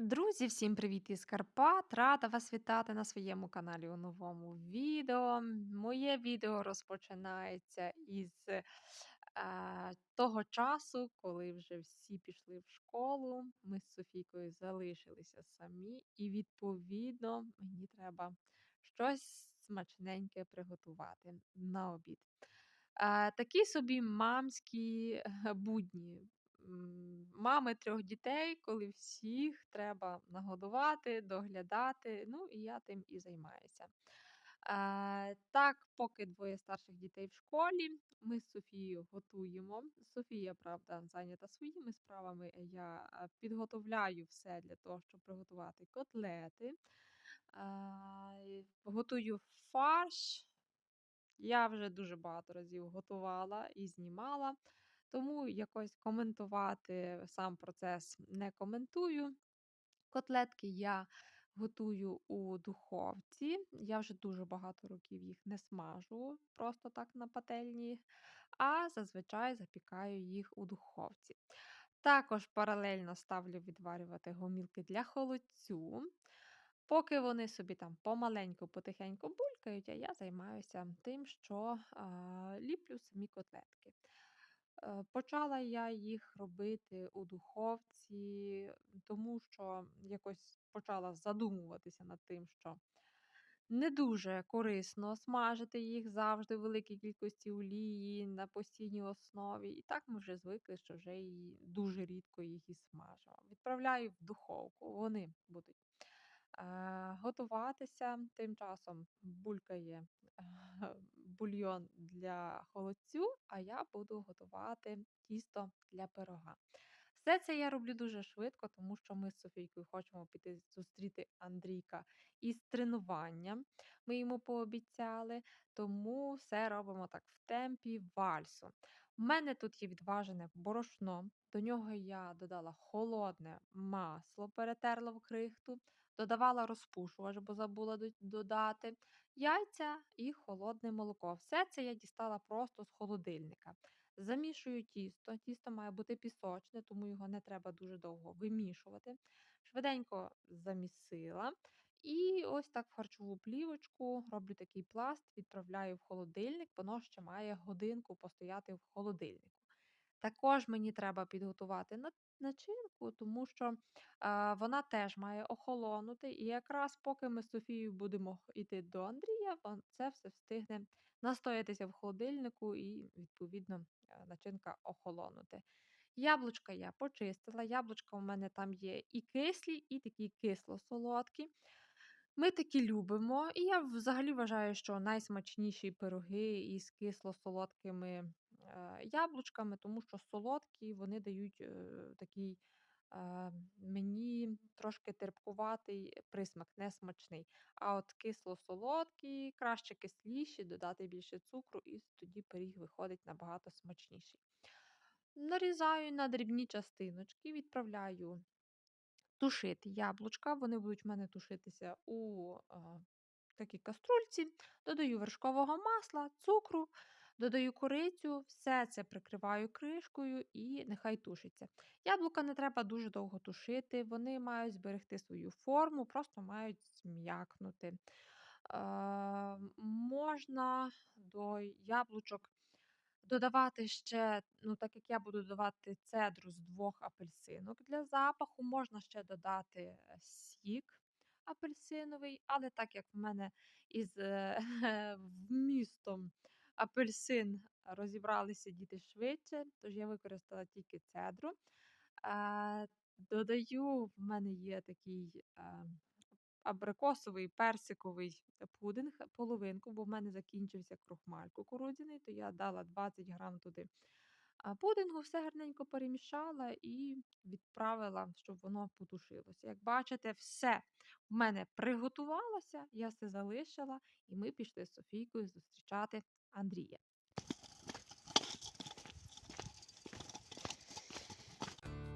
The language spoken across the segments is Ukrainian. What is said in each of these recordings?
Друзі, всім привіт із Карпат! Рада вас вітати на своєму каналі у новому відео. Моє відео розпочинається із е, того часу, коли вже всі пішли в школу. Ми з Софійкою залишилися самі, і, відповідно, мені треба щось смачненьке приготувати на обід. Е, такі собі мамські е, будні. Мами трьох дітей, коли всіх треба нагодувати, доглядати. Ну і я тим і займаюся. Е, так, поки двоє старших дітей в школі, ми з Софією готуємо. Софія, правда, зайнята своїми справами. Я е, підготовляю все для того, щоб приготувати котлети. Е, Готую фарш. Я вже дуже багато разів готувала і знімала, тому якось коментувати сам процес не коментую. Котлетки я готую у духовці. Я вже дуже багато років їх не смажу, просто так на пательні, а зазвичай запікаю їх у духовці. Також паралельно ставлю відварювати гомілки для холодцю. Поки вони собі там помаленьку, потихеньку булькають, а я займаюся тим, що а, ліплю самі котлетки. Е, Почала я їх робити у духовці, тому що якось почала задумуватися над тим, що не дуже корисно смажити їх завжди в великій кількості олії на постійній основі. І так ми вже звикли, що вже і дуже рідко їх і смажимо. Відправляю в духовку, вони будуть готуватися. Тим часом булькає е, бульйон для холодцю, а я буду готувати тісто для пирога. Все це я роблю дуже швидко, тому що ми з Софійкою хочемо піти зустріти Андрійка із тренуванням. Ми йому пообіцяли, тому все робимо так в темпі вальсу. У мене тут є відважене борошно, до нього я додала холодне масло, перетерла в крихту, додавала розпушувач, бо забула додати, яйця і холодне молоко. Все це я дістала просто з холодильника. Замішую тісто. Тісто має бути пісочне, тому його не треба дуже довго вимішувати. Швиденько замісила. І ось так в харчову плівочку роблю такий пласт, відправляю в холодильник, воно ще має годинку постояти в холодильнику. Також мені треба підготувати начинку, тому що а, вона теж має охолонути. І якраз поки ми з Софією будемо йти до Андрія, це все встигне настоятися в холодильнику і, відповідно, е, начинка охолонути. Яблучка я почистила. Яблучка у мене там є і кислі, і такі кисло-солодкі. Ми такі любимо. І я взагалі вважаю, що найсмачніші пироги із кисло-солодкими яблучками, тому що солодкі вони дають е, такий е, мені трошки терпкуватий присмак, несмачний. А от кисло-солодкі, краще кисліші, додати більше цукру, і тоді пиріг виходить набагато смачніший. Нарізаю на дрібні частиночки, відправляю тушити яблучка. Вони будуть в мене тушитися у такій каструльці. Додаю вершкового масла, цукру, додаю корицю, все це прикриваю кришкою і нехай тушиться. Яблука не треба дуже довго тушити, вони мають зберегти свою форму, просто мають зм'якнути. Е, можна до яблучок Додавати ще, ну, так як я буду додавати цедру з двох апельсинок для запаху, можна ще додати сік апельсиновий, але так як в мене із е, вмістом апельсин розібралися діти швидше, тож я використала тільки цедру. Додаю, в мене є такий абрикосовий персиковий пудинг, половинку, бо в мене закінчився крохмаль кукурудзяний, то я дала 20 грам туди пудингу, все гарненько перемішала і відправила, щоб воно потушилося. Як бачите, все в мене приготувалося, я все залишила, і ми пішли з Софійкою зустрічати Андрія.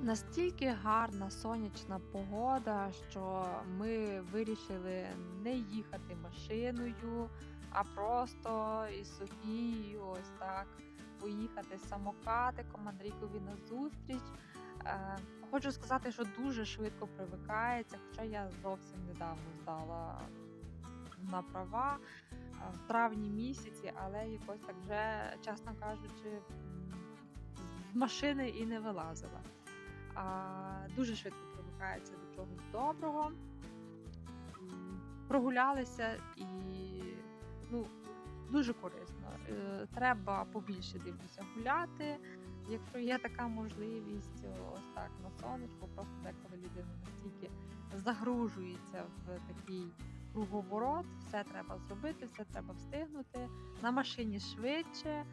Настільки гарна сонячна погода, що ми вирішили не їхати машиною, а просто із Софією ось так поїхати самокатиком Андрійкові на зустріч. Е, Хочу сказати, що дуже швидко привикається, хоча я зовсім недавно здала на права в травні місяці, але якось так вже, чесно кажучи, з машини і не вилазила. А, дуже швидко привикається до чогось доброго. Прогулялися і ну, дуже корисно. Е, Треба побільше дивлюся гуляти. Якщо є така можливість, ось так на сонечку, просто деколи людина настільки загружується в такий круговорот, все треба зробити, все треба встигнути. На машині швидше. е,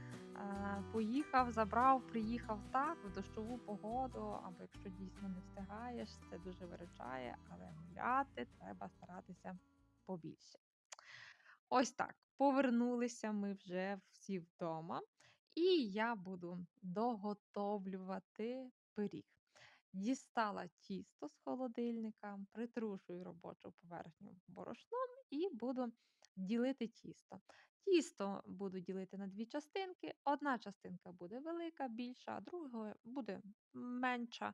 Поїхав, забрав, приїхав так в дощову погоду, або якщо дійсно не встигаєш, це дуже виручає, але гуляти треба старатися побільше. Ось так. Повернулися ми вже всі вдома, і я буду доготовлювати пиріг. Дістала тісто з холодильника, притрушую робочу поверхню борошном і буду ділити тісто. Тісто буду ділити на дві частинки. Одна частинка буде велика, більша, а друга буде менша е,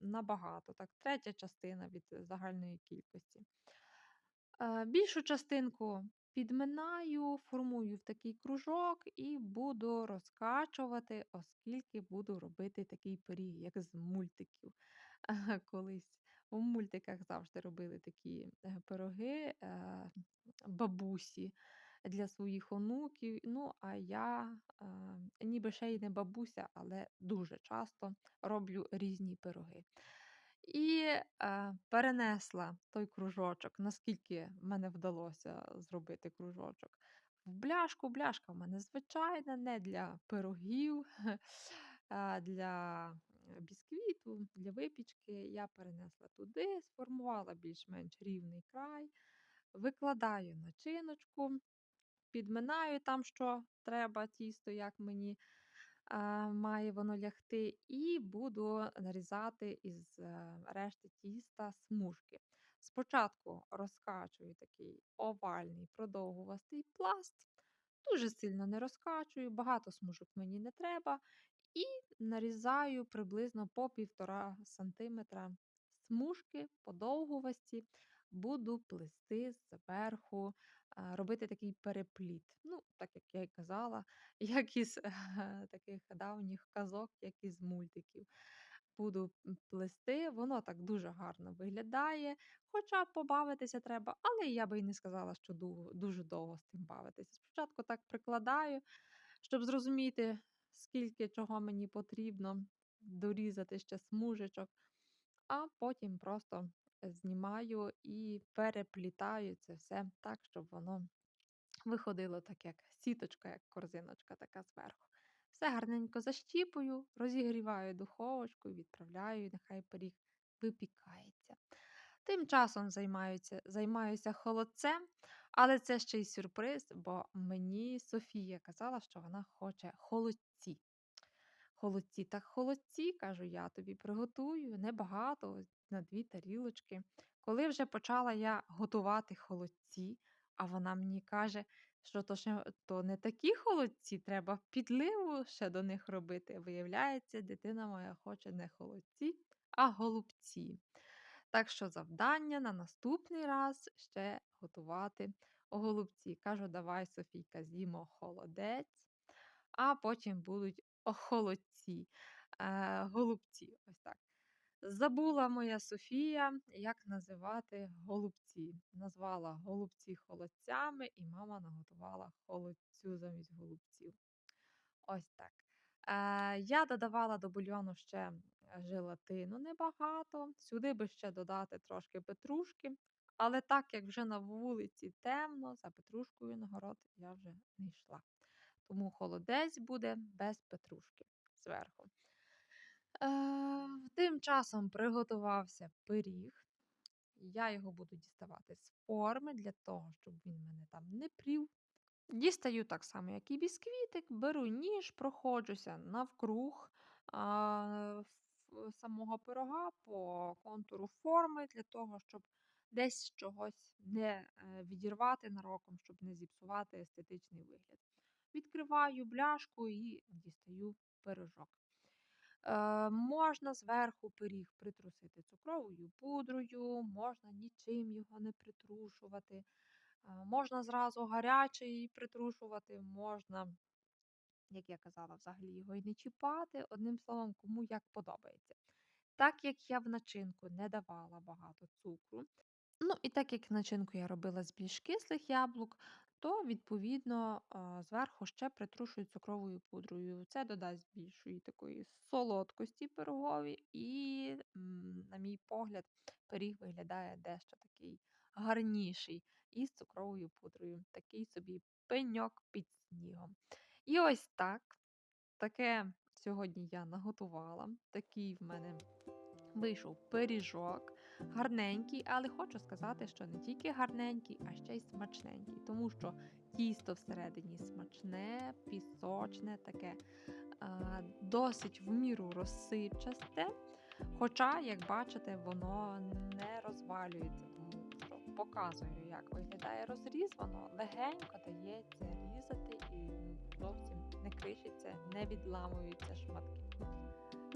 набагато. Так, третя частина від загальної кількості. Е, Більшу частинку підминаю, формую в такий кружок і буду розкачувати, оскільки буду робити такий пиріг, як з мультиків. Колись у мультиках завжди робили такі е, пироги е, бабусі для своїх онуків. Ну, а я е, ніби ще й не бабуся, але дуже часто роблю різні пироги. І е, перенесла той кружочок, наскільки в мене вдалося зробити кружочок. В бляшку, бляшка в мене звичайна, не для пирогів, а для е, бісквіту, для випічки. Я перенесла туди, сформувала більш-менш рівний край, викладаю начиночку, підминаю там, що треба, тісто, як мені має воно лягти, і буду нарізати із е, решти тіста смужки. Спочатку розкачую такий овальний продовгувастий пласт, дуже сильно не розкачую, багато смужок мені не треба. І нарізаю приблизно по 1,5 см смужки подовгувасті, буду плести зверху, робити такий перепліт. Ну, так як я й казала, як із е, таких давніх казок, як із мультиків. Буду плести, воно так дуже гарно виглядає, хоча побавитися треба, але я би й не сказала, що дуже довго з цим бавитися. Спочатку так прикладаю, щоб зрозуміти, скільки чого мені потрібно, дорізати ще смужечок, а потім просто знімаю і переплітаю це все так, щоб воно виходило так, як сіточка, як корзиночка така зверху. Все гарненько защіпую, розігріваю духовочку і відправляю, нехай пиріг випікається. Тим часом займаюся, займаюся холодцем, але це ще й сюрприз, бо мені Софія казала, що вона хоче холодці. Холодці, так холодці, кажу, я тобі приготую небагато, на дві тарілочки. Коли вже почала я готувати холодці, а вона мені каже, що то, ще, то не такі холодці, треба підливу ще до них робити. Виявляється, дитина моя хоче не холодці, а голубці. Так що завдання на наступний раз ще готувати голубці. Кажу, давай, Софійка, з'їмо холодець, а потім будуть охолодці, е, голубці. Ось так. Забула моя Софія, як називати голубці. Назвала голубці холодцями, і мама наготувала холодцю замість голубців. Ось так. Е, я додавала до бульйону ще желатину небагато. Сюди би ще додати трошки петрушки. Але так як вже на вулиці темно, за петрушкою на город я вже не йшла. Тому холодець буде без петрушки зверху. Е, тим часом приготувався пиріг. Я його буду діставати з форми для того, щоб він мене там не прів. Дістаю так само, як і бісквітик, беру ніж, проходжуся навкруг а, самого пирога по контуру форми для того, щоб десь чогось не е, відірвати нароком, щоб не зіпсувати естетичний вигляд. Відкриваю бляшку і дістаю пирожок. Е, можна зверху пиріг притрусити цукровою пудрою, можна нічим його не притрушувати. Е, можна зразу гарячий притрушувати, можна, як я казала, взагалі його і не чіпати. Одним словом, кому як подобається. Так як я в начинку не давала багато цукру, ну і так як начинку я робила з більш кислих яблук, то відповідно зверху ще притрушую цукровою пудрою. Це додасть більшої такої солодкості пирогові, і, на мій погляд, пиріг виглядає дещо такий гарніший із цукровою пудрою. Такий собі пеньок під снігом. І ось так. Таке сьогодні я наготувала. Такий в мене вийшов пиріжок. Гарненький, але хочу сказати, що не тільки гарненький, а ще й смачненький, тому що тісто всередині смачне, пісочне, таке а, досить в міру розсипчасте. Хоча, як бачите, воно не розвалюється, тому що показую, як виглядає розріз, воно легенько дається різати і зовсім не кришиться, не відламуються шматки.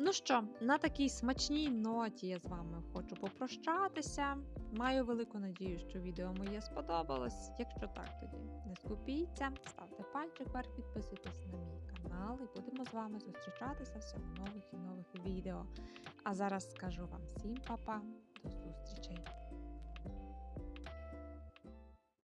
Ну що, на такій смачній ноті я з вами хочу попрощатися. Маю велику надію, що відео моє сподобалось. Якщо так, тоді не скупіться, ставте пальчик вверх, підписуйтесь на мій канал і будемо з вами зустрічатися все в нових і нових відео. А зараз скажу вам всім па-па, до зустрічей!